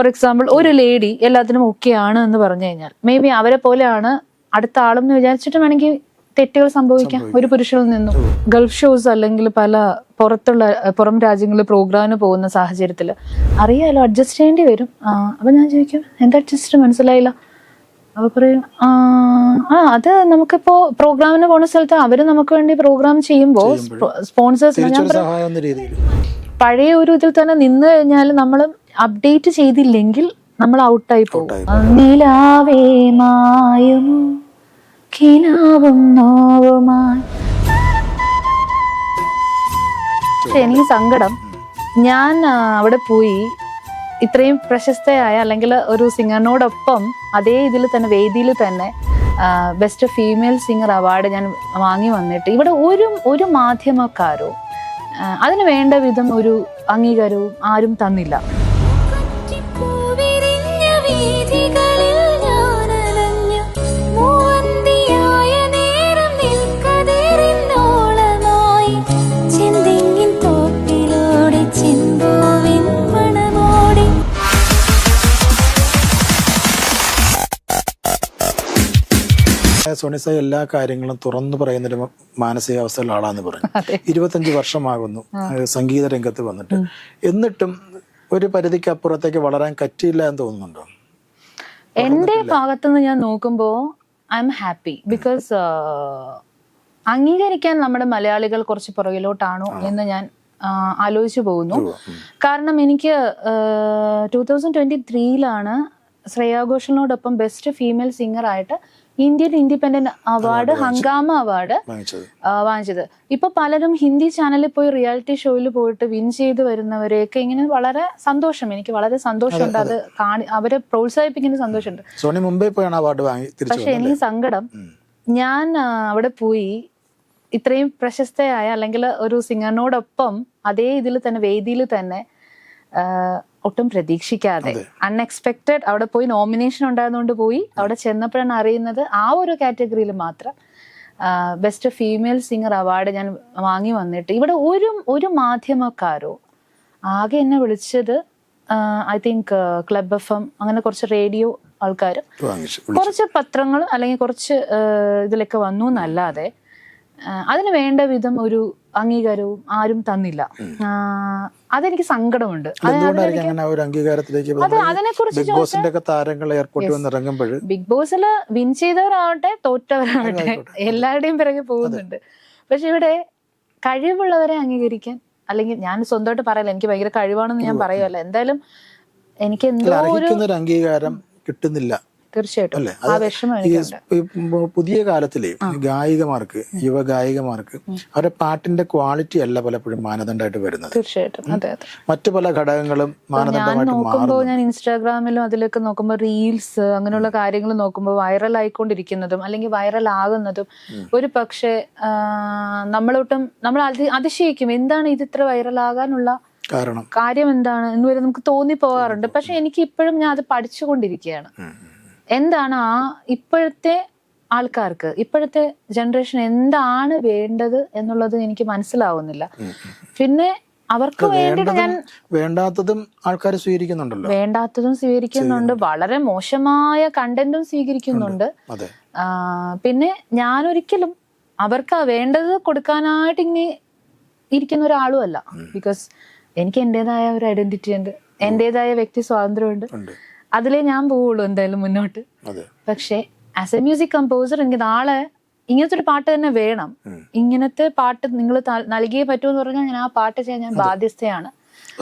Four example ഒരു lady എല്ലാത്തിനും okay ആണ് എന്ന് പറഞ്ഞു കഴിഞ്ഞാൽ മേ ബി അവരെ പോലെയാണ് അടുത്ത ആളെന്ന് എന്ന് വിചാരിച്ചിട്ട് വേണമെങ്കിൽ തെറ്റുകൾ സംഭവിക്കാം. ഒരു പുരുഷനിൽ നിന്നും ഗൾഫ് ഷോസ് അല്ലെങ്കിൽ പല പുറത്തുള്ള പുറം രാജ്യങ്ങളിൽ പ്രോഗ്രാമിന് പോകുന്ന സാഹചര്യത്തിൽ അറിയാലോ അഡ്ജസ്റ്റ് ചെയ്യേണ്ടി വരും. അപ്പൊ ഞാൻ ചോദിക്കും എന്താ അഡ്ജസ്റ്റ് മനസ്സിലായില്ല. അപ്പൊ പറയും "ആ, അത് നമുക്കിപ്പോ പ്രോഗ്രാമിന് പോണ സ്ഥലത്ത് അവർ നമുക്ക് വേണ്ടി പ്രോഗ്രാം ചെയ്യുമ്പോൾ സ്പോൺസേഴ്സ് ഞാൻ പഴയ ഒരു ഇതിൽ തന്നെ നിന്ന് കഴിഞ്ഞാൽ നമ്മൾ അപ്ഡേറ്റ് ചെയ്തില്ലെങ്കിൽ നമ്മൾ ഔട്ടായി പോകും. നിലാവേ മായുമോ കിനാവും നോവുമായി. പക്ഷെ എനിക്ക് സങ്കടം. ഞാൻ അവിടെ പോയി. ഇത്രയും പ്രശസ്തയായ അല്ലെങ്കിൽ ഒരു സിംഗറിനോടൊപ്പം അതേ ഇതിൽ തന്നെ വേദിയിൽ തന്നെ ബെസ്റ്റ് ഫീമെയിൽ സിംഗർ അവാർഡ് ഞാൻ വാങ്ങി വന്നിട്ട് ഇവിടെ ഒരു ഒരു മാധ്യമക്കാരോ അതിന് വേണ്ട വിധം ഒരു അംഗീകാരവും ആരും തന്നില്ല. സോണിസ എല്ലാ കാര്യങ്ങളും തുറന്നു പറയുന്നൊരു മാനസികാവസ്ഥയുള്ള ആളാന്ന് പറഞ്ഞു. ഇരുപത്തഞ്ച് വർഷമാകുന്നു. സംഗീത രംഗത്ത് വന്നിട്ട്. എന്നിട്ടും ഒരു പരിധിക്ക് അപ്പുറത്തേക്ക് വളരാൻ പറ്റിയില്ല എന്ന് തോന്നുന്നുണ്ടോ? എന്റെ ഭാഗത്തുനിന്ന് ഞാൻ നോക്കുമ്പോൾ ഐ എം ഹാപ്പി. ബിക്കോസ് അംഗീകരിക്കാൻ നമ്മുടെ മലയാളികൾ കുറച്ച് പുറകിലോട്ടാണോ എന്ന് ഞാൻ ആലോചിച്ചു പോകുന്നു. കാരണം എനിക്ക് ടൂ തൗസൻഡ് ട്വന്റി ത്രീയിലാണ് ശ്രേയാഘോഷനോടൊപ്പം ബെസ്റ്റ് ഫീമെയിൽ സിംഗർ ആയിട്ട് Indian independent award Hungama award വാങ്ങിച്ചത്. ഇപ്പൊ പലരും ഹിന്ദി ചാനലിൽ പോയി റിയാലിറ്റി ഷോയിൽ പോയിട്ട് വിൻ ചെയ്ത് വരുന്നവരെയൊക്കെ ഇങ്ങനെ വളരെ സന്തോഷം. എനിക്ക് വളരെ സന്തോഷമുണ്ട് അത് കാണി അവരെ പ്രോത്സാഹിപ്പിക്കുന്ന സന്തോഷമുണ്ട്. സോണി മുംബൈ പോയാണ് അവാർഡ് വാങ്ങി പക്ഷെ എനിക്ക് സങ്കടം. ഞാൻ അവിടെ പോയി ഇത്രയും പ്രശസ്തയായ അല്ലെങ്കിൽ ഒരു സിംഗറിനോടൊപ്പം അതേ ഇതിൽ തന്നെ വേദിയിൽ തന്നെ ഒട്ടും പ്രതീക്ഷിക്കാതെ. അൺഎക്സ്പെക്റ്റഡ് അവിടെ പോയി നോമിനേഷൻ ഉണ്ടായതുകൊണ്ട് പോയി. അവിടെ ചെന്നപ്പോഴാണ് അറിയുന്നത് ആ ഒരു കാറ്റഗറിയിൽ മാത്രം ബെസ്റ്റ് ഫീമെയിൽ സിംഗർ അവാർഡ് ഞാൻ വാങ്ങി വന്നിട്ട്. ഇവിടെ ഒരു ഒരു മാധ്യമക്കാരോ ആകെ എന്നെ വിളിച്ചത് I think club F M അങ്ങനെ കുറച്ച് റേഡിയോ ആൾക്കാർ കുറച്ച് പത്രങ്ങൾ അല്ലെങ്കിൽ കുറച്ച് ഇതിലൊക്കെ വന്നു എന്നല്ലാതെ അതിന് വേണ്ട വിധം ഒരു അംഗീകാരവും ആരും തന്നില്ല. അതെനിക്ക് സങ്കടമുണ്ട്. അതിനെക്കുറിച്ച് ബിഗ് ബോസിൽ വിൻ ചെയ്തവരാവട്ടെ തോറ്റവരാവട്ടെ എല്ലാവരുടെയും പിറകെ പോകുന്നുണ്ട്. പക്ഷെ ഇവിടെ കഴിവുള്ളവരെ അംഗീകരിക്കാൻ അല്ലെങ്കിൽ ഞാൻ സ്വന്തമായിട്ട് പറയല്ല എനിക്ക് ഭയങ്കര കഴിവാണെന്ന് ഞാൻ പറയുമല്ല എന്തായാലും എനിക്ക് എന്തോ ഒരു അംഗീകാരം കിട്ടുന്നില്ല. തീർച്ചയായിട്ടും. പുതിയ കാലത്തിലെ ഗായികമാർക്ക് യുവ ഗായികമാർക്ക് അവരുടെ പാട്ടിന്റെ ക്വാളിറ്റി അല്ല പലപ്പോഴും മാനദണ്ഡമായിട്ട് വരുന്നത്. തീർച്ചയായിട്ടും. അതെ അതെ. മറ്റു പല ഘടകങ്ങളും മാനദണ്ഡമായിട്ട് നോക്കുമ്പോൾ ഞാൻ ഇൻസ്റ്റാഗ്രാമിലും അതിലൊക്കെ നോക്കുമ്പോൾ റീൽസ് അങ്ങനെയുള്ള കാര്യങ്ങൾ നോക്കുമ്പോൾ വൈറൽ ആയിക്കൊണ്ടിരിക്കുന്നതും അല്ലെങ്കിൽ വൈറൽ ആകുന്നതും ഒരു പക്ഷേ നമ്മളോട്ടും നമ്മൾ അതിശയിക്കും എന്താണ് ഇത് ഇത്ര വൈറൽ ആകാനുള്ള കാരണം? കാര്യം എന്താണ് എന്ന് വരെ നമുക്ക് തോന്നി പോകാറുണ്ട് പക്ഷെ എനിക്ക് ഇപ്പോഴും ഞാൻ അത് പഠിച്ചുകൊണ്ടിരിക്കുകയാണ്. എന്താണ് ആ ഇപ്പോഴത്തെ ആൾക്കാർക്ക് ഇപ്പോഴത്തെ ജനറേഷൻ എന്താണ് വേണ്ടത് എന്നുള്ളത് എനിക്ക് മനസ്സിലാവുന്നില്ല. പിന്നെ അവർക്ക് വേണ്ടിയിട്ട് ഞാൻ വേണ്ടാത്തതും ആൾക്കാർ സ്വീകരിക്കുന്നുണ്ടല്ലോ. വേണ്ടാത്തതും സ്വീകരിക്കുന്നുണ്ട്. വളരെ മോശമായ കണ്ടന്റും സ്വീകരിക്കുന്നുണ്ട്. പിന്നെ ഞാനൊരിക്കലും അവർക്ക് വേണ്ടത് കൊടുക്കാനായിട്ട് ഇങ്ങനെ ഇരിക്കുന്ന ഒരാളും അല്ല ബിക്കോസ് എനിക്ക് എന്റെതായ ഒരു ഐഡന്റിറ്റി ഉണ്ട്. എന്റെതായ വ്യക്തി സ്വാതന്ത്ര്യമുണ്ട്. ഉണ്ട്. അതിലേ ഞാൻ പോവുള്ളൂ എന്തായാലും മുന്നോട്ട്. പക്ഷേ ആസ് എ മ്യൂസിക് കമ്പോസർ എനിക്ക് നാളെ ഇങ്ങനത്തെ ഒരു പാട്ട് തന്നെ വേണം. ഇങ്ങനത്തെ പാട്ട് നിങ്ങൾ നൽകിയേ പറ്റുമെന്ന് പറഞ്ഞാൽ ഞാൻ ആ പാട്ട് ചെയ്യാൻ ഞാൻ ബാധ്യസ്ഥയാണ്.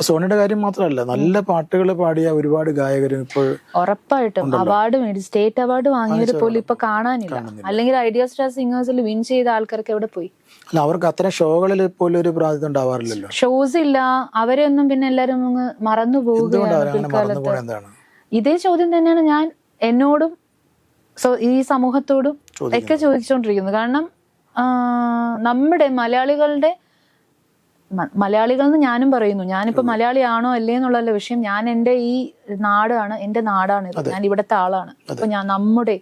സോണിയുടെ കാര്യം മാത്രമല്ല നല്ല പാട്ടുകൾ പാടിയ ഒരുപാട് ഗായകരും ഇപ്പോൾ ഉറപ്പായിട്ടും അവാർഡ് മേടിച്ചു സ്റ്റേറ്റ് അവാർഡ് വാങ്ങിയത് പോലും ഇപ്പൊ കാണാനില്ല. അല്ലെങ്കിൽ ഐഡിയ സ്റ്റാർ സിംഗേഴ്സിൽ വിൻ ചെയ്ത ആൾക്കാർക്ക് എവിടെ പോയി? അല്ല അവർക്ക് അത്തരം ഷോകളിൽ പോലും ഒരു പ്രാധാന്യം ഉണ്ടാവാറില്ലല്ലോ. ഷോസ് ഇല്ല. അവരെയൊന്നും പിന്നെ എല്ലാരും മറന്നു പോകുന്നു പിൽക്കാലത്ത്. ഇതേ ചോദ്യം തന്നെയാണ് ഞാൻ എന്നോടും സോ- ഈ സമൂഹത്തോടും ഒക്കെ ചോദിച്ചുകൊണ്ടിരിക്കുന്നത് കാരണം നമ്മുടെ മലയാളികളുടെ മലയാളികൾ എന്ന് ഞാനും പറയുന്നു. ഞാനിപ്പോ മലയാളിയാണോ അല്ലേ എന്നുള്ളതല്ല വിഷയം. ഞാൻ എന്റെ ഈ നാടാണ് എന്റെ നാടാണ്. ഞാൻ ഇവിടുത്തെ ആളാണ്. അപ്പൊ ഞാൻ നമ്മുടെ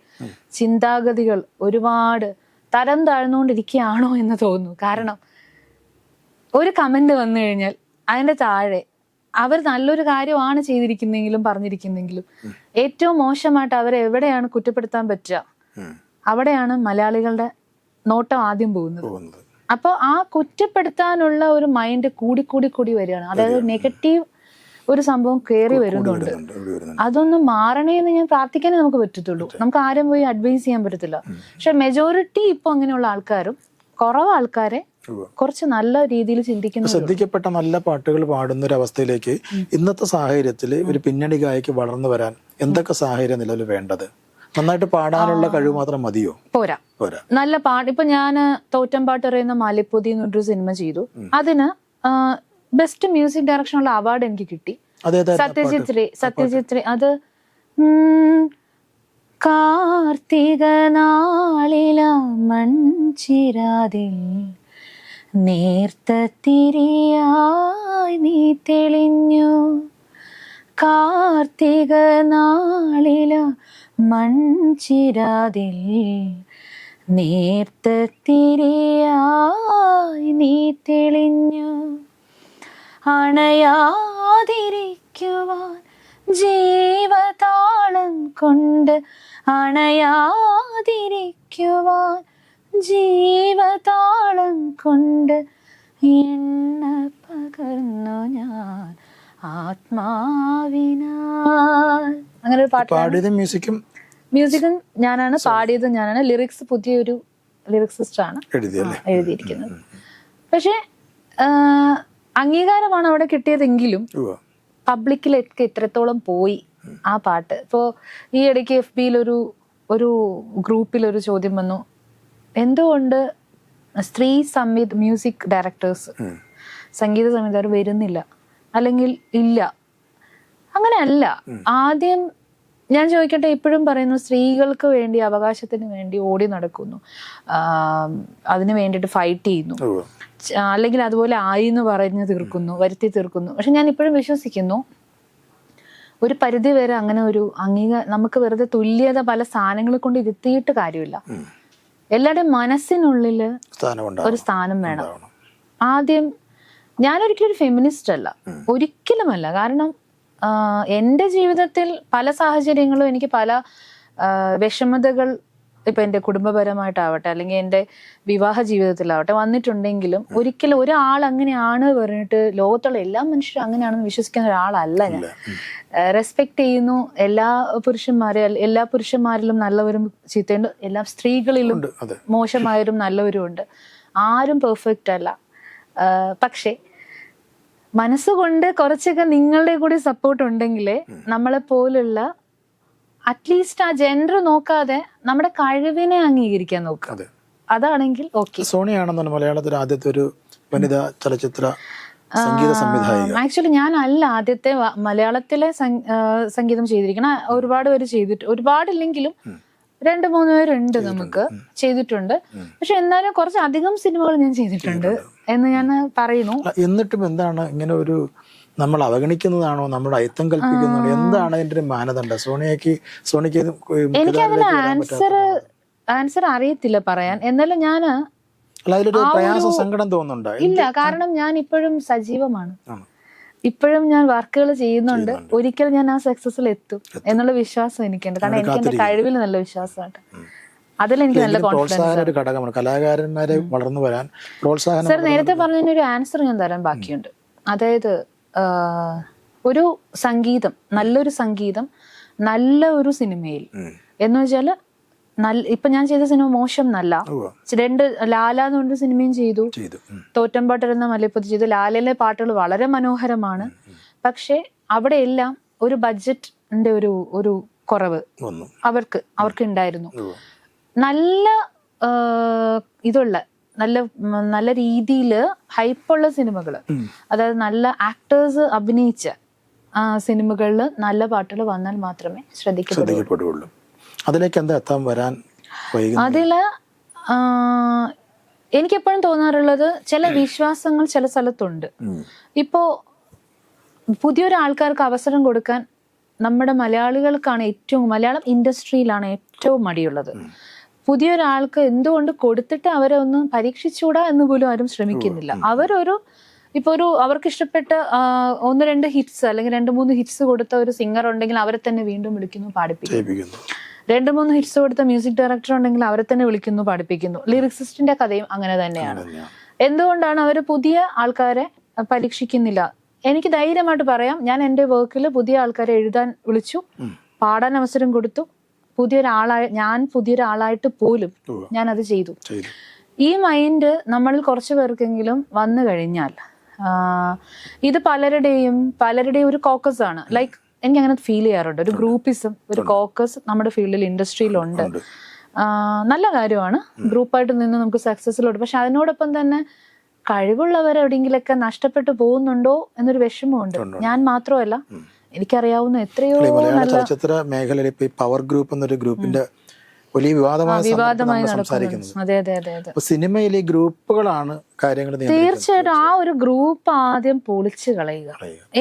ചിന്താഗതികൾ ഒരുപാട് തരം താഴ്ന്നുകൊണ്ടിരിക്കുകയാണോ എന്ന് തോന്നുന്നു. കാരണം ഒരു കമന്റ് വന്നു കഴിഞ്ഞാൽ അതിന്റെ താഴെ അവർ നല്ലൊരു കാര്യമാണ് ചെയ്തിരിക്കുന്നെങ്കിലും പറഞ്ഞിരിക്കുന്നെങ്കിലും ഏറ്റവും മോശമായിട്ട് അവരെ എവിടെയാണ് കുറ്റപ്പെടുത്താൻ പറ്റുക. അവിടെയാണ് മലയാളികളുടെ നോട്ടം ആദ്യം പോകുന്നത്. അപ്പോൾ ആ കുറ്റപ്പെടുത്താനുള്ള ഒരു മൈൻഡ് കൂടി കൂടി കൂടി വരികയാണ്. അതായത് നെഗറ്റീവ് ഒരു സംഭവം കയറി വരുന്നുണ്ട്. അതൊന്ന് മാറണേ എന്ന് ഞാൻ പ്രാർത്ഥിക്കാനേ നമുക്ക് പറ്റത്തുള്ളൂ. നമുക്ക് ആരും പോയി അഡ്വൈസ് ചെയ്യാൻ പറ്റത്തില്ല. പക്ഷെ മെജോറിറ്റി ഇപ്പൊ അങ്ങനെയുള്ള ആൾക്കാരും കുറവ് ആൾക്കാരെ. കുറച്ച് നല്ല രീതിയിൽ ചിന്തിക്കുന്നു ശ്രദ്ധിക്കപ്പെട്ട നല്ല പാട്ടുകൾ പാടുന്ന ഒരു അവസ്ഥയിലേക്ക് ഇന്നത്തെ സാഹചര്യത്തിൽ ഒരു പിന്നണി ഗായക്ക് വളർന്നു വരാൻ എന്തൊക്കെ സാഹചര്യം നിലവിൽ വേണ്ടത്? നന്നായിട്ട് പാടാനുള്ള കഴിവ് മാത്രം മതിയോ? പോരാ. പോരാ. നല്ല പാട്ട് ഇപ്പൊ ഞാൻ തോറ്റംപാട്ട് പറയുന്ന മാലിപ്പൊതി എന്നൊരു സിനിമ ചെയ്തു. അതിന് ബെസ്റ്റ് മ്യൂസിക് ഡയറക്ഷനുള്ള അവാർഡ് എനിക്ക് കിട്ടി. സത്യജിത്? റേ സത്യജിത് റേ അത് കാർത്തിക നാളില മൺചിരാതിൽ നേർത്ത തിരിയായി നീ തെളിഞ്ഞു. കാർത്തിക നാളില മൺചിരാതിൽ നേർത്ത തിരിയായി നീ തെളിഞ്ഞു. അണയാതിരിക്കുവാൻ ജീവതാളം കൊണ്ട് അണയാതിരിക്കുവാൻ ജീവതാളം കൊണ്ട് എണ്ണ പകർന്നു ഞാൻ ആത്മാവിനാൽ. അങ്ങനെ ഒരു പാട്ട് പാടിയതും മ്യൂസിക്കും മ്യൂസിക്കും ഞാനാണ് പാടിയത് ഞാനാണ്. ലിറിക്സ് പുതിയൊരു ലിറിക്സിസ്റ്റ് ആണ്. എഴുതിയിരിക്കുന്നത്. പക്ഷെ അംഗീകാരമാണ് അവിടെ കിട്ടിയതെങ്കിലും പബ്ലിക്കിലൊക്കെ ഇത്രത്തോളം പോയി ആ പാട്ട്. ഇപ്പോ ഈ ഇടയ്ക്ക് എഫ് ബിയിൽ ഒരു ഒരു ഗ്രൂപ്പിൽ ഒരു ചോദ്യം വന്നു. എന്തുകൊണ്ട് സ്ത്രീ സംഗീത് മ്യൂസിക് ഡയറക്ടേഴ്സ് സംഗീത സംവിധായകർ വരുന്നില്ല? അല്ലെങ്കിൽ ഇല്ല? അങ്ങനെയല്ല. ആദ്യം ഞാൻ ചോദിക്കട്ടെ ഇപ്പോഴും പറയുന്നു സ്ത്രീകൾക്ക് വേണ്ടി അവകാശത്തിന് വേണ്ടി ഓടി നടക്കുന്നു. അതിനു വേണ്ടിയിട്ട് ഫൈറ്റ് ചെയ്യുന്നു. അല്ലെങ്കിൽ അതുപോലെ ആയി എന്ന് പറഞ്ഞ് തീർക്കുന്നു വരുത്തി തീർക്കുന്നു. പക്ഷെ ഞാൻ ഇപ്പോഴും വിശ്വസിക്കുന്നു ഒരു പരിധി വരെ അങ്ങനെ ഒരു അംഗീക നമുക്ക് വെറുതെ തുല്യത പല സ്ഥാനങ്ങളെ കൊണ്ട് ഇരുത്തിയിട്ട് കാര്യമില്ല. എല്ലാവരുടെയും മനസ്സിനുള്ളിൽ ഒരു സ്ഥാനം വേണം. ആദ്യം ഞാനൊരിക്കലും ഒരു ഫെമിനിസ്റ്റ് അല്ല. ഒരിക്കലുമല്ല. കാരണം എന്റെ ജീവിതത്തിൽ പല സാഹചര്യങ്ങളും എനിക്ക് പല വിഷമതകൾ ഇപ്പൊ എന്റെ കുടുംബപരമായിട്ടാവട്ടെ അല്ലെങ്കിൽ എന്റെ വിവാഹ ജീവിതത്തിലാവട്ടെ വന്നിട്ടുണ്ടെങ്കിലും ഒരിക്കലും ഒരാൾ അങ്ങനെയാണ് പറഞ്ഞിട്ട് ലോകത്തുള്ള എല്ലാ മനുഷ്യരും അങ്ങനെയാണെന്ന് വിശ്വസിക്കുന്ന ഒരാളല്ല ഞാൻ. റെസ്പെക്ട് ചെയ്യുന്നു. എല്ലാ പുരുഷന്മാരെ എല്ലാ പുരുഷന്മാരിലും നല്ലവരും ചീത്തയുണ്ട്. എല്ലാ സ്ത്രീകളിലും മോശമായവരും നല്ലവരും ഉണ്ട്. ആരും പെർഫെക്റ്റ് അല്ല. പക്ഷേ മനസ്സുകൊണ്ട് കുറച്ചൊക്കെ നിങ്ങളുടെ കൂടി സപ്പോർട്ട് ഉണ്ടെങ്കിൽ നമ്മളെ പോലുള്ള അറ്റ്ലീസ്റ്റ് ആ ജെൻഡർ നോക്കാതെ നമ്മുടെ കഴിവിനെ അംഗീകരിക്കാൻ നോക്കുക. അതെ. അതാണെങ്കിൽ ഓക്കെ സോണിയാണെന്നാണ് മലയാളത്തിൽ ആദ്യത്തെ ഒരു വനിതാ ചലച്ചിത്ര സംഗീത സംവിധായിക. ആക്ച്വലി ഞാനല്ല ആദ്യത്തെ മലയാളത്തിലെ സംഗീതം ചെയ്തിരിക്കണം ഒരുപാട് പേര് ചെയ്തിട്ട് ഒരുപാടില്ലെങ്കിലും രണ്ട് മൂന്ന് പേരുണ്ട് നമുക്ക് ചെയ്തിട്ടുണ്ട്. പക്ഷെ എന്നാലും കുറച്ച് അധികം സിനിമകൾ ഞാൻ ചെയ്തിട്ടുണ്ട് എന്ന് ഞാൻ പറയുന്നു. എന്നിട്ടും എന്താണ് ഇങ്ങനെ ഒരു നമ്മൾ അവഗണിക്കുന്നതാണോ നമ്മുടെ അയത്തം കൽപ്പിക്കുന്നതാണോ എന്താണ് അതിന്റെ മാനദണ്ഡ? സോണിയക്ക് സോണിക്ക് എനിക്കതിന് ആൻസർ ആൻസർ അറിയത്തില്ല പറയാൻ. എന്നാലും ഞാൻ അതിലൊരു പ്രയാസം സങ്കടം തോന്നുന്നുണ്ടോ? ഇല്ല കാരണം ഞാൻ ഇപ്പോഴും സജീവമാണ്. ഇപ്പോഴും ഞാൻ വർക്കുകൾ ചെയ്യുന്നുണ്ട്. ഒരിക്കലും ഞാൻ ആ സക്സസിൽ എത്തും എന്നുള്ള വിശ്വാസം എനിക്കുണ്ട്. കാരണം എനിക്ക് എന്റെ കഴിവിൽ നല്ല വിശ്വാസമുണ്ട്. അതിലെനിക്ക് നല്ല കോൺഫിഡൻസ് ഒരു ഘടകമാണ്. കലാകാരന്മാരെ വളർന്നു വരാൻ പ്രോത്സാഹനം സർ നേരത്തെ പറഞ്ഞതിന് ഒരു ആൻസർ ഞാൻ തരാൻ ബാക്കിയുണ്ട്. അതായത് ഒരു സംഗീതം നല്ലൊരു സംഗീതം നല്ല ഒരു സിനിമയിൽ എന്ന് വെച്ചാൽ നല്ല ഇപ്പൊ ഞാൻ ചെയ്ത സിനിമ മോശം നല്ല രണ്ട് ലാല എന്ന് പറഞ്ഞ സിനിമയും ചെയ്തു. ചെയ്തു. എന്ന തോറ്റമ്പാട്ടിരുന്ന മല്ലിപ്പത്തി ചെയ്തു. ലാലയിലെ പാട്ടുകൾ വളരെ മനോഹരമാണ്. പക്ഷെ അവിടെ എല്ലാം ഒരു ബഡ്ജറ്റിന്റെ ഒരു ഒരു കുറവ് അവർക്ക് അവർക്ക് ഉണ്ടായിരുന്നു. നല്ല ഇതുള്ള നല്ല നല്ല രീതിയിൽ ഹൈപ്പുള്ള സിനിമകൾ അതായത് നല്ല ആക്ടേഴ്സ് അഭിനയിച്ച സിനിമകളിൽ നല്ല പാട്ടുകൾ വന്നാൽ മാത്രമേ ശ്രദ്ധിക്കപ്പെടൂ ശ്രദ്ധിക്കപ്പെടുകയുള്ളൂ. അതിലേക്ക് എന്താ എത്താൻ വരാൻ അതിൽ എനിക്ക് എപ്പോഴും തോന്നാറുള്ളത് ചില വിശ്വാസങ്ങൾ ചില സ്ഥലത്തുണ്ട്. ഇപ്പോ പുതിയൊരു ആൾക്കാർക്ക് അവസരം കൊടുക്കാൻ നമ്മുടെ മലയാളികൾക്കാണ് ഏറ്റവും മലയാളം ഇൻഡസ്ട്രിയിലാണ് ഏറ്റവും മടിയുള്ളത്. പുതിയൊരാൾക്ക് എന്തുകൊണ്ട് കൊടുത്തിട്ട് അവരെ ഒന്ന് പരീക്ഷിച്ചൂടാ എന്ന് പോലും ആരും ശ്രമിക്കുന്നില്ല. അവരൊരു ഇപ്പൊ ഒരു അവർക്ക് ഇഷ്ടപ്പെട്ട ഒന്ന് രണ്ട് ഹിറ്റ്സ് അല്ലെങ്കിൽ രണ്ട് മൂന്ന് ഹിറ്റ്സ് കൊടുത്ത ഒരു സിംഗർ ഉണ്ടെങ്കിൽ അവരെ തന്നെ വീണ്ടും വിളിക്കുന്നു പാടിപ്പിക്കുന്നു. രണ്ട് മൂന്ന് ഹിറ്റ്സ് കൊടുത്ത മ്യൂസിക് ഡയറക്ടർ ഉണ്ടെങ്കിൽ അവരെ തന്നെ വിളിക്കുന്നു പഠിപ്പിക്കുന്നു. ലിറിക്സിസ്റ്റിന്റെ കഥയും അങ്ങനെ തന്നെയാണ്. എന്തുകൊണ്ടാണ് അവർ പുതിയ ആൾക്കാരെ പരീക്ഷിക്കുന്നില്ല? എനിക്ക് ധൈര്യമായിട്ട് പറയാം ഞാൻ എന്റെ വർക്കിൽ പുതിയ ആൾക്കാരെ എഴുതാൻ വിളിച്ചു പാടാൻ അവസരം കൊടുത്തു. പുതിയൊരാളായി ഞാൻ പുതിയൊരാളായിട്ട് പോലും. ഞാൻ അത് ചെയ്തു. ഈ മൈൻഡ് നമ്മളിൽ കുറച്ച് പേർക്കെങ്കിലും വന്നു കഴിഞ്ഞാൽ ഇത് പലരുടെയും പലരുടെയും ഒരു കോക്കസ് ആണ്. ലൈക്ക് എനിക്ക് അങ്ങനെ ഫീൽ ചെയ്യാറുണ്ട്. ഒരു ഗ്രൂപ്പിസം ഒരു കോക്കസ് നമ്മുടെ ഫീൽഡിൽ ഇൻഡസ്ട്രിയിലുണ്ട് നല്ല കാര്യമാണ്. ഗ്രൂപ്പായിട്ട് നിന്ന് നമുക്ക് സക്സസ്സിലോട്ട് പക്ഷെ അതിനോടൊപ്പം തന്നെ കഴിവുള്ളവർ എവിടെയെങ്കിലൊക്കെ നഷ്ടപ്പെട്ടു പോകുന്നുണ്ടോ എന്നൊരു വിഷമമുണ്ട് ഞാൻ മാത്രമല്ല. എനിക്കറിയാവുന്ന എത്രയോ ചലച്ചിത്ര മേഖലയിൽ ഇപ്പൊ പവർ ഗ്രൂപ്പ് എന്നൊരു ഗ്രൂപ്പിന്റെ വലിയ വിവാദമായി സിനിമയിലെ സംസാരിക്കുന്നത്. ഗ്രൂപ്പുകളാണ് കാര്യങ്ങൾ. തീർച്ചയായിട്ടും ആ ഒരു ഗ്രൂപ്പ് ആദ്യം പൊളിച്ചു കളയുക.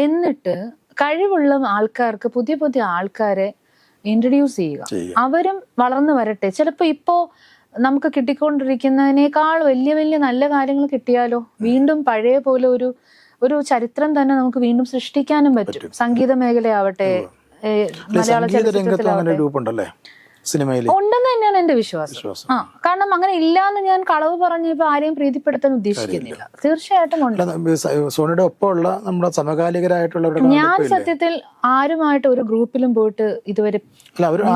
എന്നിട്ട് കഴിവുള്ള ആൾക്കാർക്ക് പുതിയ പുതിയ ആൾക്കാരെ ഇൻട്രൊഡ്യൂസ് ചെയ്യുക. അവരും വളർന്നു വരട്ടെ. ചിലപ്പോ ഇപ്പോ നമുക്ക് കിട്ടിക്കൊണ്ടിരിക്കുന്നതിനേക്കാൾ വലിയ വലിയ നല്ല കാര്യങ്ങൾ കിട്ടിയാലോ? വീണ്ടും പഴയ പോലെ ഒരു ഒരു ചരിത്രം തന്നെ നമുക്ക് വീണ്ടും സൃഷ്ടിക്കാനും പറ്റും. സംഗീത മേഖലയാവട്ടെ മലയാള ചലച്ചിത്രത്തിലാവട്ടെ. സിനിമയിൽ ഉണ്ടെന്ന് തന്നെയാണ് എന്റെ വിശ്വാസം. ആ കാരണം അങ്ങനെ ഇല്ലാന്ന് ഞാൻ കളവ് പറഞ്ഞ ഇപ്പൊ ആരെയും പ്രീതിപ്പെടുത്താൻ ഉദ്ദേശിക്കുന്നില്ല. തീർച്ചയായിട്ടും ഉണ്ട്. സോണിയുടെ ഒപ്പമുള്ള നമ്മുടെ സമകാലികരായിട്ടുള്ളവരുടെ ഞാൻ സത്യത്തിൽ ആരുമായിട്ട് ഒരു ഗ്രൂപ്പിലും പോയിട്ട് ഇതുവരെ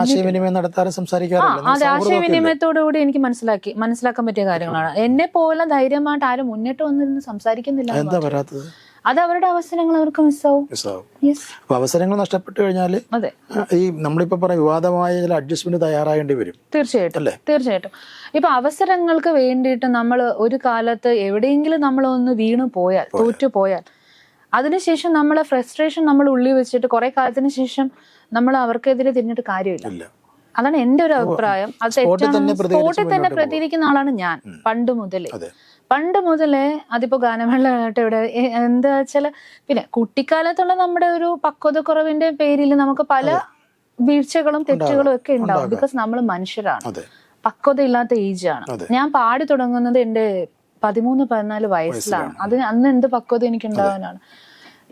ആശയവിനിമയം നടത്താറും ആ സംസാരിക്കാറില്ല. അതെ സൗഹൃദമൊക്കെ ആശയവിനിമയത്തോടു കൂടി എനിക്ക് മനസ്സിലാക്കി മനസ്സിലാക്കാൻ പറ്റിയ കാര്യങ്ങളാണ്. എന്നെ പോലെ ധൈര്യമായിട്ട് ആരും മുന്നിട്ട് വന്നിരുന്ന് സംസാരിക്കുന്നില്ല എന്താ മാത്രം. അത് അവരുടെ അവസരങ്ങൾ അവർക്ക് മിസ്സാവും അപ്പൊ അവസരങ്ങൾ നഷ്ടപ്പെട്ടു കഴിഞ്ഞാൽ ഈ നമ്മളിപ്പോ പറയാം വിവാദമായ ചില അഡ്ജസ്റ്റ്മെന്റ് തയ്യാറാകേണ്ടി വരും. തീർച്ചയായിട്ടും. അല്ലേ? തീർച്ചയായിട്ടും. ഇപ്പൊ അവസരങ്ങൾക്ക് വേണ്ടിയിട്ട് നമ്മൾ ഒരു കാലത്ത് എവിടെയെങ്കിലും നമ്മൾ ഒന്ന് വീണു പോയാൽ തോറ്റു പോയാൽ അതിനുശേഷം നമ്മളെ ഫ്രസ്ട്രേഷൻ നമ്മൾ ഉള്ളിൽ വെച്ചിട്ട് കുറെ കാലത്തിന് ശേഷം നമ്മൾ അവർക്കെതിരെ തിരിഞ്ഞിട്ട് കാര്യമില്ല. അതാണ് എന്റെ ഒരു അഭിപ്രായം. അത് സ്പോട്ടിൽ തന്നെ പ്രതികരിക്കുന്ന ആളാണ് ഞാൻ പണ്ട് മുതലേ. പണ്ട് മുതലേ അതിപ്പോ ഗാനമേളയായിട്ട് ഇവിടെ എന്താ വെച്ചാൽ പിന്നെ കുട്ടിക്കാലത്തുള്ള നമ്മുടെ ഒരു പക്വതക്കുറവിന്റെ പേരിൽ നമുക്ക് പല വീഴ്ചകളും തെറ്റുകളും ഒക്കെ ഉണ്ടാവും. ബിക്കോസ് നമ്മൾ മനുഷ്യരാണ്. പക്വത ഇല്ലാത്ത ഏജ് ആണ് ഞാൻ പാടി തുടങ്ങുന്നത് എന്റെ പതിമൂന്ന് പതിനാല് വയസ്സിലാണ്. അതിന് അന്ന് എന്ത് പക്വത എനിക്ക് ഉണ്ടാവാനാണ്.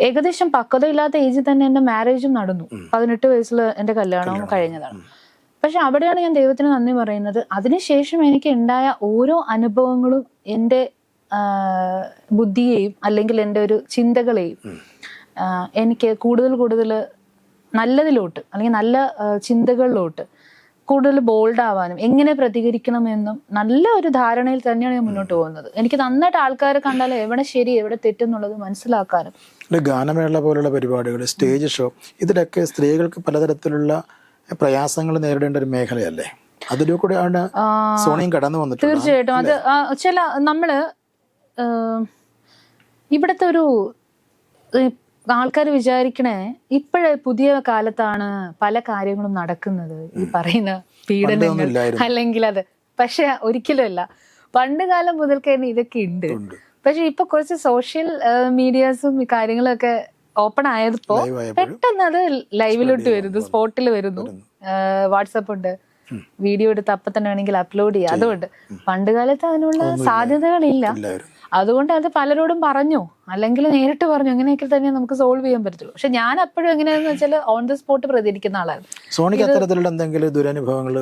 ഏകദേശം പക്വത ഇല്ലാത്ത ഏജിൽ തന്നെ എന്റെ മാരേജും നടന്നു. പതിനെട്ട് വയസ്സിൽ എന്റെ കല്യാണവും കഴിഞ്ഞതാണ്. പക്ഷെ അവിടെയാണ് ഞാൻ ദൈവത്തിന് നന്ദി പറയുന്നത്. അതിനുശേഷം എനിക്ക് ഉണ്ടായ ഓരോ അനുഭവങ്ങളും എന്റെ ബുദ്ധിയെയും അല്ലെങ്കിൽ എന്റെ ഒരു ചിന്തകളെയും എനിക്ക് കൂടുതൽ കൂടുതൽ നല്ലതിലോട്ട് അല്ലെങ്കിൽ നല്ല ചിന്തകളിലോട്ട് കൂടുതൽ ബോൾഡ് ആവാനും എങ്ങനെ പ്രതികരിക്കണമെന്നും നല്ല ഒരു ധാരണയിൽ തന്നെയാണ് ഞാൻ മുന്നോട്ട് പോകുന്നത്. എനിക്ക് നന്നായിട്ട് ആൾക്കാരെ കണ്ടാൽ എവിടെ ശരി എവിടെ തെറ്റെന്നുള്ളത് മനസ്സിലാക്കാനും. ഗാനമേള പോലുള്ള പരിപാടികൾ സ്റ്റേജ് ഷോ ഇതിലൊക്കെ സ്ത്രീകൾക്ക് പലതരത്തിലുള്ള പ്രയാസങ്ങൾ നേരിടേണ്ട ഒരു മേഖലയല്ലേ? അതിലൂടെ കൂടെയാണ് സോണിയും കടന്നു വന്നിട്ടുള്ളത്. തീർച്ചയായിട്ടും. അത് ചില നമ്മൾ ഇവിടുത്തെ ഒരു ആൾക്കാർ വിചാരിക്കണേ ഇപ്പോഴേ പുതിയ കാലത്താണ് പല കാര്യങ്ങളും നടക്കുന്നത്. ഈ പറയുന്ന പീഡനങ്ങൾ. അല്ലെങ്കിൽ അത്. പക്ഷെ ഒരിക്കലും അല്ല. പണ്ട് കാലം മുതൽക്കേ തന്നെ ഇതൊക്കെ ഉണ്ട്. പക്ഷെ ഇപ്പൊ കുറച്ച് സോഷ്യൽ മീഡിയാസും കാര്യങ്ങളൊക്കെ ഓപ്പൺ ആയപ്പോ പെട്ടെന്ന് അത് ലൈവിലോട്ട് വരുന്നു സ്പോട്ടിൽ വരുന്നു. വാട്സപ്പ് ഉണ്ട്. വീഡിയോ എടുത്ത് അപ്പൊ തന്നെ വേണമെങ്കിൽ അപ്ലോഡ് ചെയ്യാം. അതുകൊണ്ട് പണ്ട് കാലത്ത് അതിനുള്ള സാധ്യതകളില്ല. അതുകൊണ്ട് അത് പലരോടും പറഞ്ഞു. അല്ലെങ്കിൽ നേരിട്ട് പറഞ്ഞു. അങ്ങനെയൊക്കെ തന്നെ നമുക്ക് സോൾവ് ചെയ്യാൻ പറ്റുള്ളൂ പക്ഷെ ഞാൻ അപ്പോഴും എങ്ങനെയാന്ന് വെച്ചാൽ ഓൺ ദ സ്പോട്ട് പ്രതികരിക്കുന്ന ആളാണ് സോണിക്ക് അത്തരത്തിലുള്ള എന്തെങ്കിലും ദുരനുഭവങ്ങൾ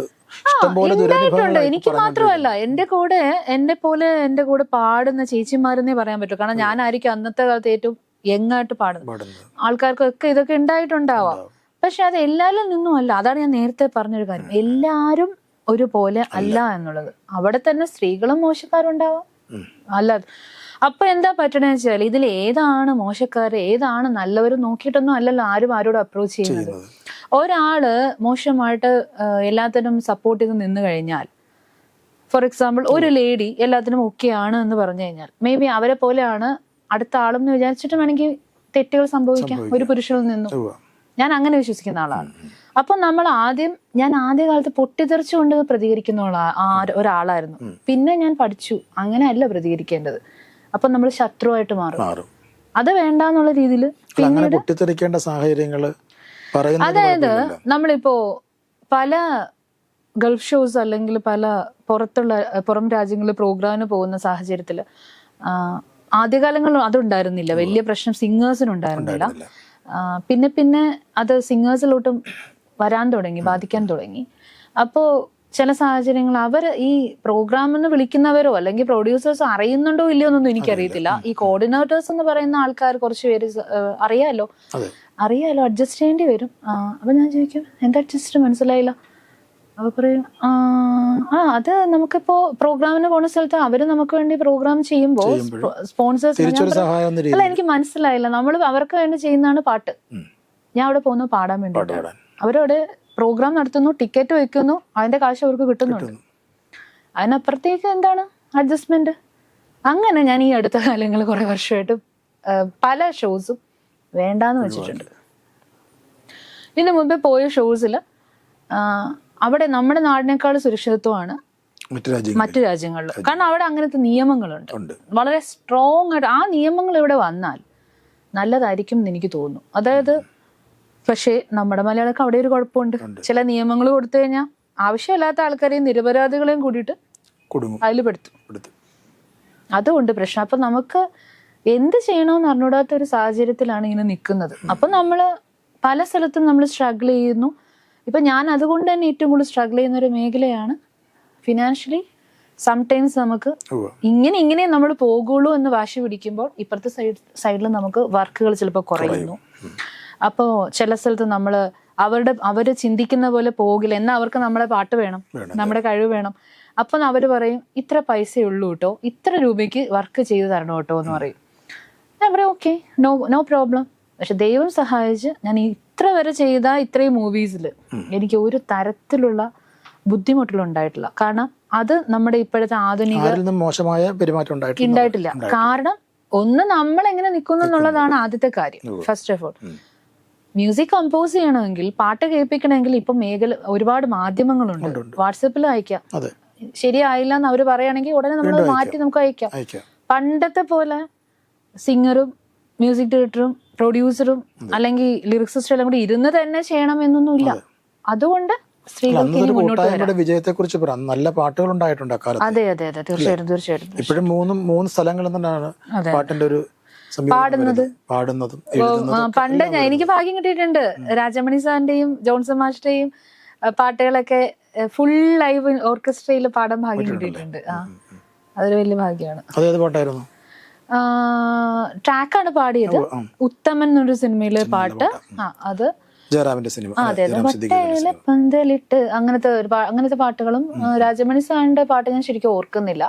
ഉണ്ടായിട്ടുണ്ട് എനിക്ക് മാത്രമല്ല എന്റെ കൂടെ എന്റെ പോലെ എന്റെ കൂടെ പാടുന്ന ചേച്ചിമാരെന്നേ പറയാൻ പറ്റൂ. കാരണം ഞാനായിരിക്കും അന്നത്തെ കാലത്ത് ഏറ്റവും യങ്ങായിട്ട് പാടുന്നത്. ആൾക്കാർക്കൊക്കെ ഇതൊക്കെ ഉണ്ടായിട്ടുണ്ടാവാം. പക്ഷെ അത് എല്ലാവരിൽ നിന്നും അല്ല അതാണ് ഞാൻ നേരത്തെ പറഞ്ഞൊരു കാര്യം. എല്ലാരും ഒരുപോലെ അല്ല. എന്നുള്ളത്. അവിടെ തന്നെ സ്ത്രീകളും മോശക്കാരുണ്ടാവാം. അല്ല. അപ്പൊ എന്താ പറ്റണേ വെച്ചാൽ ഇതിൽ ഏതാണ് മോശക്കാര് ഏതാണ് നല്ലവരും നോക്കിയിട്ടൊന്നും അല്ലല്ലോ ആരും ആരോട് അപ്രോച്ച് ചെയ്യുന്നത്. ഒരാൾ മോശമായിട്ട് എല്ലാത്തിനും സപ്പോർട്ട് ചെയ്ത് നിന്ന് കഴിഞ്ഞാൽ ഫോർ എക്സാമ്പിൾ ഒരു ലേഡി എല്ലാത്തിനും ഓക്കെ ആണ് എന്ന് പറഞ്ഞു കഴിഞ്ഞാൽ മേ ബി അവരെ പോലെയാണ് അടുത്ത ആളെന്ന് എന്ന് വിചാരിച്ചിട്ട് വേണമെങ്കിൽ തെറ്റുകൾ സംഭവിക്കാം. ഒരു പുരുഷനിൽ നിന്നും. ഞാൻ അങ്ങനെ വിശ്വസിക്കുന്ന ആളാണ്. അപ്പൊ നമ്മൾ ആദ്യം ഞാൻ ആദ്യകാലത്ത് പൊട്ടിത്തെറിച്ചുകൊണ്ട് പ്രതികരിക്കുന്ന ഒരാളായിരുന്നു. പിന്നെ ഞാൻ പഠിച്ചു. അങ്ങനെയല്ല പ്രതികരിക്കേണ്ടത്. അപ്പൊ നമ്മൾ ശത്രുവായിട്ട് മാറും. അത് വേണ്ട എന്നുള്ള രീതിയിൽ പൊട്ടിത്തെറിക്കേണ്ട അതായത് നമ്മളിപ്പോ പല ഗൾഫ് ഷോസ് അല്ലെങ്കിൽ പല പുറത്തുള്ള പുറം രാജ്യങ്ങളിൽ പ്രോഗ്രാമിന് പോകുന്ന സാഹചര്യത്തിൽ ആദ്യകാലങ്ങളിൽ അതുണ്ടായിരുന്നില്ല. വലിയ പ്രശ്നം സിംഗേഴ്സിന് ഉണ്ടായിരുന്നില്ല. പിന്നെ പിന്നെ അത് സിംഗേഴ്സിലോട്ടും വരാൻ തുടങ്ങി ബാധിക്കാൻ തുടങ്ങി. അപ്പോൾ ചില സാഹചര്യങ്ങൾ അവർ ഈ പ്രോഗ്രാമെന്ന് വിളിക്കുന്നവരോ അല്ലെങ്കിൽ പ്രൊഡ്യൂസേഴ്സ് അറിയുന്നുണ്ടോ ഇല്ലയോ എന്നൊന്നും എനിക്കറിയത്തില്ല. ഈ കോർഡിനേറ്റേഴ്സ് എന്ന് പറയുന്ന ആൾക്കാർ കുറച്ച് പേര് അറിയാമല്ലോ അറിയാമല്ലോ അഡ്ജസ്റ്റ് ചെയ്യേണ്ടി വരും. അപ്പൊ ഞാൻ ചോദിക്കും എന്താ അഡ്ജസ്റ്റ് മനസ്സിലായില്ല. പറയും ആ അത് നമുക്കിപ്പോ പ്രോഗ്രാമിന് പോണ സ്ഥലത്ത് അവർ നമുക്ക് വേണ്ടി പ്രോഗ്രാം ചെയ്യുമ്പോൾ സ്പോൺസേഴ്സ് അല്ല എനിക്ക് മനസ്സിലായില്ല. നമ്മൾ അവർക്ക് വേണ്ടി ചെയ്യുന്നതാണ് പാട്ട്. ഞാൻ അവിടെ പോകുന്നു പാടാൻ വേണ്ടി. അവരവിടെ പ്രോഗ്രാം നടത്തുന്നു ടിക്കറ്റ് വയ്ക്കുന്നു അതിന്റെ കാശ് അവർക്ക് കിട്ടുന്നുണ്ട്. അതിനപ്പുറത്തേക്ക് എന്താണ് അഡ്ജസ്റ്റ്മെന്റ്? അങ്ങനെ ഞാൻ ഈ അടുത്ത കാലങ്ങൾ കുറെ വർഷമായിട്ട് പല ഷോസും വേണ്ടാന്ന് വെച്ചിട്ടുണ്ട്. ഇതിനു മുമ്പേ പോയ ഷോസിൽ അവിടെ നമ്മുടെ നാടിനേക്കാൾ സുരക്ഷിതത്വമാണ് മറ്റു രാജ്യങ്ങളിൽ. കാരണം അവിടെ അങ്ങനത്തെ നിയമങ്ങളുണ്ട്. വളരെ സ്ട്രോങ് ആയിട്ട് ആ നിയമങ്ങൾ ഇവിടെ വന്നാൽ നല്ലതായിരിക്കും എന്ന് എനിക്ക് തോന്നുന്നു. അതായത് പക്ഷേ നമ്മുടെ മലയാളക്ക് അവിടെ ഒരു കുഴപ്പമുണ്ട്. ചില നിയമങ്ങൾ കൊടുത്തു കഴിഞ്ഞാൽ ആവശ്യമില്ലാത്ത ആൾക്കാരെയും നിരപരാധികളെയും കൂടിയിട്ട് അതിൽ പെടുത്തും. അതുകൊണ്ട് പ്രശ്നം. അപ്പൊ നമുക്ക് എന്ത് ചെയ്യണമെന്ന് അറിഞ്ഞൂടാത്ത ഒരു സാഹചര്യത്തിലാണ് ഇങ്ങനെ നിൽക്കുന്നത്. അപ്പൊ നമ്മൾ പല സ്ഥലത്തും നമ്മൾ സ്ട്രഗിൾ ചെയ്യുന്നു. ഇപ്പൊ ഞാൻ അതുകൊണ്ട് തന്നെ ഏറ്റവും കൂടുതൽ സ്ട്രഗിൾ ചെയ്യുന്ന ഒരു മേഖലയാണ് ഫിനാൻഷ്യലി സംടൈംസ് നമുക്ക് ഇങ്ങനെ ഇങ്ങനെ നമ്മൾ പോകുള്ളൂ എന്ന് വാശി പിടിക്കുമ്പോൾ ഇപ്പുറത്തെ സൈഡ് സൈഡിൽ നമുക്ക് വർക്കുകൾ ചിലപ്പോൾ കുറയുന്നു. അപ്പോൾ ചില സ്ഥലത്ത് നമ്മൾ അവരുടെ അവർ ചിന്തിക്കുന്ന പോലെ പോകില്ല. എന്നാൽ അവർക്ക് നമ്മളെ പാട്ട് വേണം. നമ്മുടെ കഴിവ് വേണം. അപ്പം അവർ പറയും ഇത്ര പൈസയേ ഉള്ളൂ കേട്ടോ ഇത്ര രൂപയ്ക്ക് വർക്ക് ചെയ്തു തരണം കേട്ടോ എന്ന് പറയും. ഞാൻ പറയും ഓക്കെ. No no problem. പക്ഷെ ദൈവം സഹായിച്ച് ഞാൻ ഇത്ര വരെ ചെയ്ത ഇത്രയും മൂവീസിൽ എനിക്ക് ഒരു തരത്തിലുള്ള ബുദ്ധിമുട്ടുകൾ ഉണ്ടായിട്ടില്ല. കാരണം അത് നമ്മുടെ ഇപ്പോഴത്തെ ആധുനിക മോശമായ പെരുമാറ്റം ഉണ്ടായിട്ടില്ല. കാരണം ഒന്ന് നമ്മൾ എങ്ങനെ നിൽക്കുന്നു എന്നുള്ളതാണ് ആദ്യത്തെ കാര്യം first of all music compose ചെയ്യണമെങ്കിൽ പാട്ട് കേൾപ്പിക്കണമെങ്കിൽ ഇപ്പൊ മേഖല ഒരുപാട് മാധ്യമങ്ങളുണ്ട്. വാട്സപ്പിൽ അയക്കാം. ശരിയായില്ല എന്ന് അവർ പറയുകയാണെങ്കിൽ ഉടനെ നമ്മൾ മാറ്റി നമുക്ക് അയക്കാം. പണ്ടത്തെ പോലെ സിംഗറും മ്യൂസിക് ഡയറക്ടറും പ്രൊഡ്യൂസറും അല്ലെങ്കിൽ ലിറിക്സിസ്റ്റും എല്ലാം കൂടി ഇരുന്ന് തന്നെ ചെയ്യണം എന്നൊന്നുമില്ല. അതുകൊണ്ട് കൂട്ടായ്മയുടെ വിജയത്തെ കുറിച്ച് പറയാം. നല്ല പാട്ടുകൾ ഉണ്ടായിട്ടുണ്ട് അക്കാലത്ത്. അതെ അതെ അതെ. തീർച്ചയായിട്ടും തീർച്ചയായിട്ടും. ഇപ്പോഴും മൂന്നും മൂന്ന് സ്ഥലങ്ങളിൽ നിന്നാണ് പാട്ടിന്റെ ഒരു പാടുന്നത്. പാടുന്നതും പണ്ട് ഞാൻ എനിക്ക് ഭാഗ്യം കിട്ടിയിട്ടുണ്ട്. രാജമണി സാറിന്റെയും ജോൺസൺ മാസ്റ്ററെയും പാട്ടുകളൊക്കെ ഫുൾ ലൈവ് ഓർക്കസ്ട്രയിൽ പാടാൻ ഭാഗ്യം കിട്ടിയിട്ടുണ്ട്. അതൊരു വലിയ ഭാഗ്യമാണ്. അതേത് പാട്ടായിരുന്നു? ട്രാക്കാണ് പാടിയത്. ഉത്തമൻ എന്നൊരു സിനിമയിലെ പാട്ട്. ആ അത്. ജയറാമിന്റെ സിനിമ അതെ വട്ടയിലെ പന്തലിട്ട് അങ്ങനത്തെ ഒരു അങ്ങനത്തെ പാട്ടുകളും രാജമണി സാറിന്റെ പാട്ട് ഞാൻ ശരിക്കും ഓർക്കുന്നില്ല.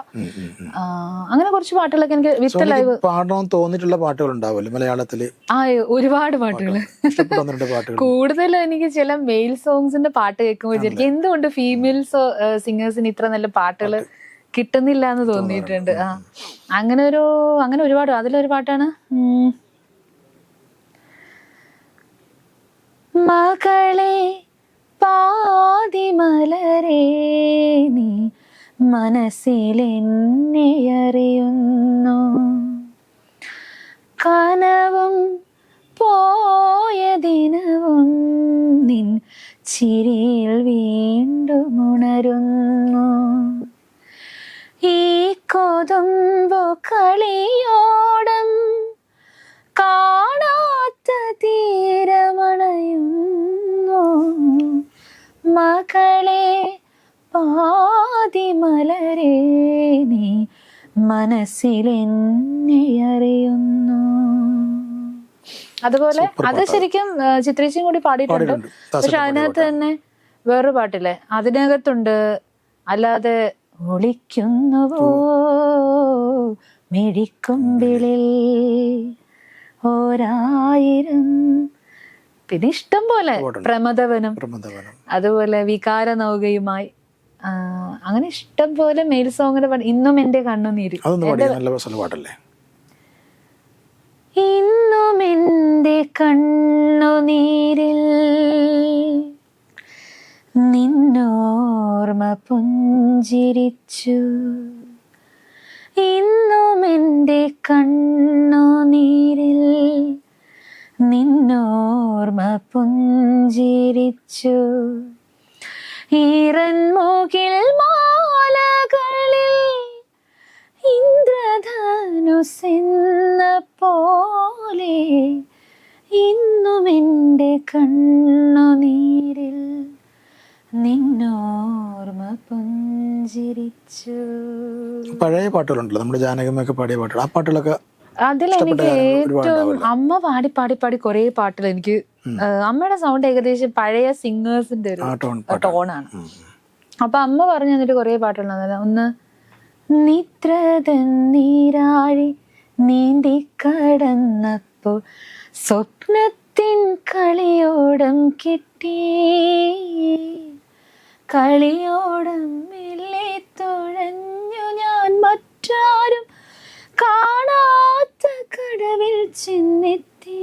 അങ്ങനെ കുറച്ച് പാട്ടുകളൊക്കെ എനിക്ക് വിത്ത് ലൈവ് പാടണം തോന്നിയിട്ടുള്ള പാട്ടുകൾ ഉണ്ടാവുമല്ലോ മലയാളത്തിൽ? ആ ഒരുപാട് പാട്ടുകൾ കൂടുതൽ എനിക്ക് ചില മെയിൽ സോങ്സിന്റെ പാട്ട് കേൾക്കുമ്പോൾ വിചാരിക്കും എന്തുകൊണ്ട് ഫീമെയിൽ സിംഗേഴ്സിന് ഇത്ര നല്ല പാട്ടുകൾ കിട്ടുന്നില്ല എന്ന് തോന്നിയിട്ടുണ്ട്. ആ. അങ്ങനെ ഒരു അങ്ങനെ ഒരുപാട് അതിലൊരു പാട്ടാണ്. മകളെ പാതിമലരേ നീ മനസ്സിലെന്നെ അറിയുന്നു. കനവും പോയ ദിനവും നിൻ ചിരിയിൽ വീണ്ടും ഉണരുന്നു. ഈ കൊതുമ്പു കളിയോടം കാണാത്ത തീരമണയുന്നു. മകളെ പാതിമലരേ നീ മനസ്സിലെന്നെ അറിയുന്നു അതുപോലെ അത് ശരിക്കും ചിത്രേച്ചിയും കൂടി പാടിയിട്ടുണ്ട്. പക്ഷെ അതിനകത്ത് തന്നെ വേറൊരു പാട്ടില്ലേ? അതിനകത്തുണ്ട് അല്ലാതെ ഒളിക്കുന്നുവോ? മിഴിക്കുമ്പിളിൽ ഓരായിരം. പിന്നെ ഇഷ്ടം പോലെ പ്രമദവനം. അതുപോലെ വികാര നൗകയുമായി. അങ്ങനെ ഇഷ്ടം പോലെ മെയിൽ സോങ്ങിന്റെ പാട്ട് ഇന്നും എന്റെ കണ്ണുനീര്. ഇന്നും എന്റെ കണ്ണുനീരിൽ നിന്നോർമ്മ പുഞ്ചിരിച്ചു. ഇന്നും എന്റെ കണ്ണോ നീരിൽ നിന്നോർമ്മ പുഞ്ചിരിച്ചു. ഈറൻമുകിൽ മാലകളിൽ ഇന്ദ്രധനുസെന്ന പോലെ ഇന്നും എന്റെ കണ്ണുനീരിൽ നിന്നോർമ്മ പുഞ്ചിരിച്ചു. പഴയ പാട്ടുകളുണ്ടല്ലോ നമ്മുടെ ജാനകമൊക്കെ പാടിയ പാട്ടുകൾ. ആ പാട്ടുകളൊക്കെ അതിലെനിക്ക് എനിക്ക് ഏറ്റവും അമ്മ പാടി പാടി പാടി കുറേ പാട്ടുകൾ എനിക്ക് അമ്മയുടെ സൗണ്ട് ഏകദേശം പഴയ സിംഗേഴ്സിന്റെ ഒരു ടോണാണ് അപ്പൊ അമ്മ പറഞ്ഞു തന്നിട്ട് കുറേ പാട്ടുകൾ ഒന്ന് നിദ്രതൻ നീരാഴി നീന്തി കടന്നപ്പോൾ സ്വപ്നത്തിൻ കളിയോടം കിട്ടി. കളിയോടം മെല്ലെ തുഴഞ്ഞു ഞാൻ മറ്റാരും കാണാത്ത കടവിൽ ചെന്നെത്തി.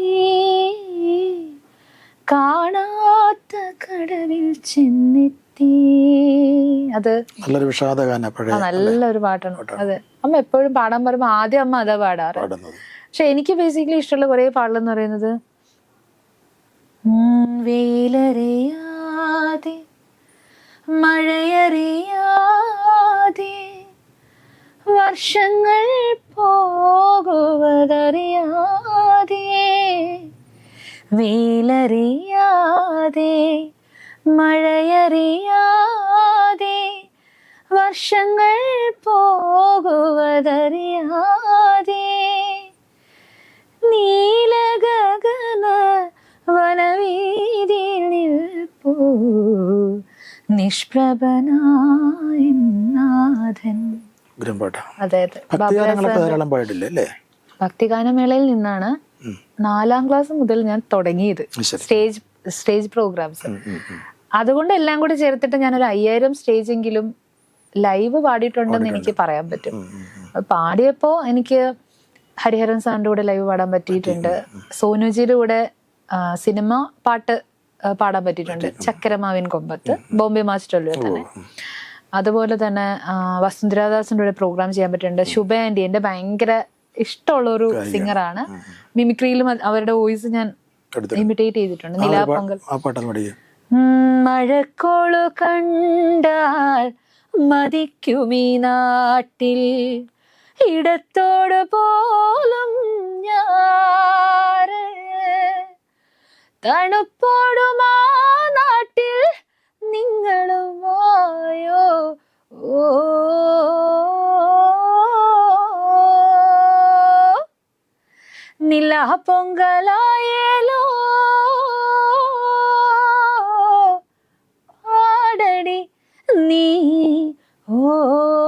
കാണാത്ത കടവിൽ ചെന്നെത്തി. അത് നല്ലൊരു വിഷാദഗാന നല്ലൊരു പാട്ടാണ്. അതെ. അമ്മ എപ്പോഴും പാടാൻ പറയുമ്പോ ആദ്യം അമ്മ അതാ പാടാറ്. പക്ഷെ എനിക്ക് ബേസിക്കലി ഇഷ്ടമുള്ള കുറേ പാടലെന്ന് പറയുന്നത് ഉം, വെയിലറിയാതെ മഴയറിയാതെ വർഷങ്ങൾ പോകുവതറിയാതെ വെയിലറിയാതെ മഴയറിയാതെ വർഷങ്ങൾ പോകുവതറിയാതെ നീലഗഗന നിഷ്പ്രഭനായ നാഥൻ. ഉഗ്രം പാട്ടാ അതെ. അതെ ഭക്തിഗാനങ്ങളൊക്കെ ധാരാളം പാടില്ലേ അല്ലേ? ഭക്തിഗാനമേളയിൽ നിന്നാണ് നാലാം ക്ലാസ് മുതൽ ഞാൻ തുടങ്ങിയത്. Stage stage programs. അതുകൊണ്ട് എല്ലാം കൂടി ചേർത്തിട്ട് ഞാൻ ഒരു അയ്യായിരം സ്റ്റേജെങ്കിലും ലൈവ് പാടിയിട്ടുണ്ടെന്ന് എനിക്ക് പറയാൻ പറ്റും. പാടിയപ്പോ എനിക്ക് ഹരിഹരൻ സാറിന്റെ കൂടെ ലൈവ് പാടാൻ പറ്റിയിട്ടുണ്ട്. സോനുജിയുടെ കൂടെ സിനിമ പാട്ട് പാടാൻ പറ്റിയിട്ടുണ്ട്. ചക്കരമാവിൻ കൊമ്പത്ത്. ബോംബെ മാസ്റ്ററിലൂടെ തന്നെ? അതുപോലെ തന്നെ വസുന്ധരാദാസിന്റെ ഒരു പ്രോഗ്രാം ചെയ്യാൻ പറ്റിയിട്ടുണ്ട് ശുഭ ആൻഡി എന്റെ ഭയങ്കര ഇഷ്ടമുള്ള ഒരു സിംഗറാണ് മിമിക്രിയിലും അവരുടെ വോയിസ് ഞാൻ ഇമിറ്റേറ്റ് ചെയ്തിട്ടുണ്ട്. നിലാപങ്കൽ മഴക്കോളു കണ്ടാൽ മതിക്കുമീ നാട്ടിൽ. ഇടത്തോട് പോലും ഞാറ് തണുപ്പോടും ആ നാട്ടിൽ നിങ്ങളുമായോ? ഓ. നില പൊങ്കലായലോ? ആടടി നീ ഓ.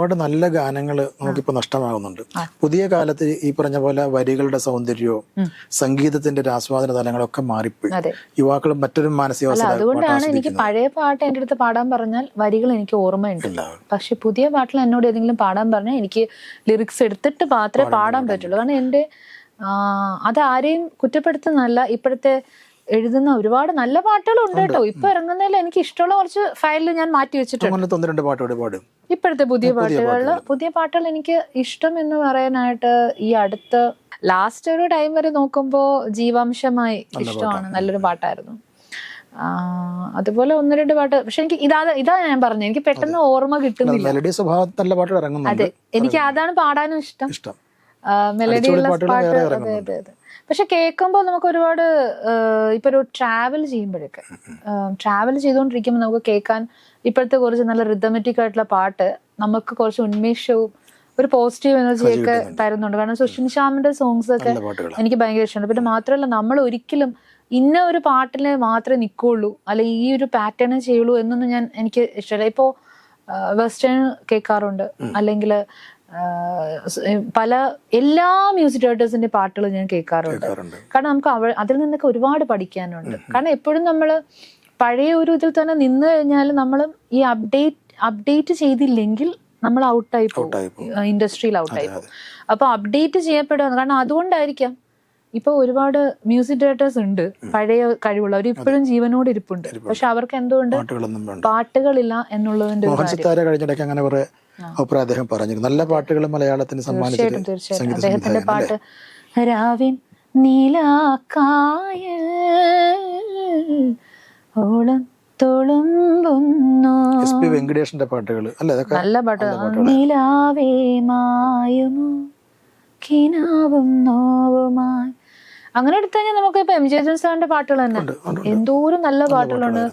ഒരുപാട് നല്ല ഗാനങ്ങൾ നമുക്കിപ്പോ നഷ്ടമാകുന്നുണ്ട്. പുതിയ കാലത്ത് ഈ പറഞ്ഞ പോലെ വരികളുടെ സൗന്ദര്യവും സംഗീതത്തിന്റെ ഒരു ആസ്വാദന തലങ്ങളൊക്കെ മാറിപ്പോയി യുവാക്കൾ മറ്റൊരു മാനസികാവസ്ഥ അതുകൊണ്ടാണ് എനിക്ക് പഴയ പാട്ട് എന്റെ അടുത്ത് പാടാൻ പറഞ്ഞാൽ വരികൾ എനിക്ക് ഓർമ്മയുണ്ട്. പക്ഷെ പുതിയ പാട്ടിൽ എന്നോട് ഏതെങ്കിലും പാടാൻ പറഞ്ഞാൽ എനിക്ക് ലിറിക്സ് എടുത്തിട്ട് മാത്രമേ പാടാൻ പറ്റുള്ളൂ. കാരണം എന്റെ അത് ആരെയും കുറ്റപ്പെടുത്തുന്നല്ല ഇപ്പോഴത്തെ എഴുതുന്ന ഒരുപാട് നല്ല പാട്ടുകളുണ്ട് കേട്ടോ. ഇപ്പൊ ഇറങ്ങുന്നതിൽ എനിക്ക് ഇഷ്ടമുള്ള കുറച്ച് ഫയലിൽ ഞാൻ മാറ്റി വെച്ചിട്ടുണ്ട്. ഇപ്പോഴത്തെ പുതിയ പാട്ടുകളിൽ പുതിയ പാട്ടുകൾ എനിക്ക് ഇഷ്ടം എന്ന് പറയാനായിട്ട് ഈ അടുത്ത ലാസ്റ്റ് ഒരു ടൈം വരെ നോക്കുമ്പോൾ ജീവാംശമായി ഇഷ്ടമാണ്. നല്ലൊരു പാട്ടായിരുന്നു. അതുപോലെ ഒന്ന് രണ്ട് പാട്ട്. പക്ഷെ എനിക്ക് ഇതാ ഇതാ ഞാൻ പറഞ്ഞു എനിക്ക് പെട്ടെന്ന് ഓർമ്മ കിട്ടുന്നില്ല. അതെ. എനിക്ക് അതാണ് പാടാനും ഇഷ്ടം. മെലഡിയുള്ള പാട്ടുകൾ പാട്ട് വേറെ അതെ അതെ അതെ. പക്ഷെ കേൾക്കുമ്പോൾ നമുക്ക് ഒരുപാട് ഇപ്പൊ ഒരു ട്രാവൽ ചെയ്യുമ്പോഴൊക്കെ ട്രാവൽ ചെയ്തുകൊണ്ടിരിക്കുമ്പോൾ നമുക്ക് കേൾക്കാൻ ഇപ്പോഴത്തെ കുറച്ച് നല്ല റിതമെറ്റിക് ആയിട്ടുള്ള പാട്ട് നമുക്ക് കുറച്ച് ഉന്മേഷവും ഒരു പോസിറ്റീവ് എനർജി ഒക്കെ തരുന്നുണ്ട്. കാരണം സുഷിൻ ശ്യാമിന്റെ സോങ്സ് ഒക്കെ എനിക്ക് ഭയങ്കര ഇഷ്ടമാണ്. പിന്നെ മാത്രമല്ല നമ്മൾ ഒരിക്കലും ഇന്ന ഒരു പാട്ടിന് മാത്രമേ നിൽക്കുള്ളൂ അല്ലെ ഈ ഒരു പാറ്റേൺ ചെയ്യുള്ളൂ എന്നൊന്നും ഞാൻ എനിക്ക് ഇഷ്ടമല്ല. ഇപ്പോ വെസ്റ്റേൺ കേൾക്കാറുണ്ട്. അല്ലെങ്കിൽ പല എല്ലാ മ്യൂസിക് ഡയറക്ടേഴ്സിന്റെ പാട്ടുകൾ ഞാൻ കേൾക്കാറുണ്ട്. കാരണം നമുക്ക് അവ അതിൽ നിന്നൊക്കെ ഒരുപാട് പഠിക്കാനുണ്ട്. കാരണം എപ്പോഴും നമ്മൾ പഴയ ഒരു ഇതിൽ തന്നെ നിന്ന് കഴിഞ്ഞാൽ നമ്മൾ ഈ അപ്ഡേറ്റ് അപ്ഡേറ്റ് ചെയ്തില്ലെങ്കിൽ നമ്മൾ ഔട്ടായി പോകും. ഇൻഡസ്ട്രിയിൽ ഔട്ടായി പോകും. അപ്പൊ അപ്ഡേറ്റ് ചെയ്യപ്പെടുക കാരണം അതുകൊണ്ടായിരിക്കാം ഇപ്പൊ ഒരുപാട് മ്യൂസിക് ഡയറക്ടേഴ്സ് ഉണ്ട്. പഴയ കഴിവുള്ളവർ ഇപ്പോഴും ജീവനോട് ഇരിപ്പുണ്ട്. പക്ഷെ അവർക്ക് എന്തുകൊണ്ട് പാട്ടുകളില്ല എന്നുള്ളതിന്റെ കഴിഞ്ഞിടയ്ക്ക് അങ്ങനെ അഭിപ്രായം അദ്ദേഹം പറഞ്ഞിരുന്നു. നല്ല പാട്ടുകൾ മലയാളത്തിന് സമ്മാനിച്ചത് അദ്ദേഹത്തിന്റെ പാട്ട് രാവിൻ നീലാക്കായ ഓളം തുളുമ്പുന്നു. എസ് പി വെങ്കടേഷിന്റെ പാട്ടുകൾ അല്ലേ? അതൊക്കെ നല്ല പാട്ടുകൾ നിലാവേ മായുമോ കിനാവും നോവുമായി. അങ്ങനെ എടുത്തു കഴിഞ്ഞാൽ നമുക്ക് ഇപ്പൊ എം ജെ സാറിന്റെ പാട്ടുകൾ തന്നെ. എന്തോരം നല്ല പാട്ടുകളുണ്ട്.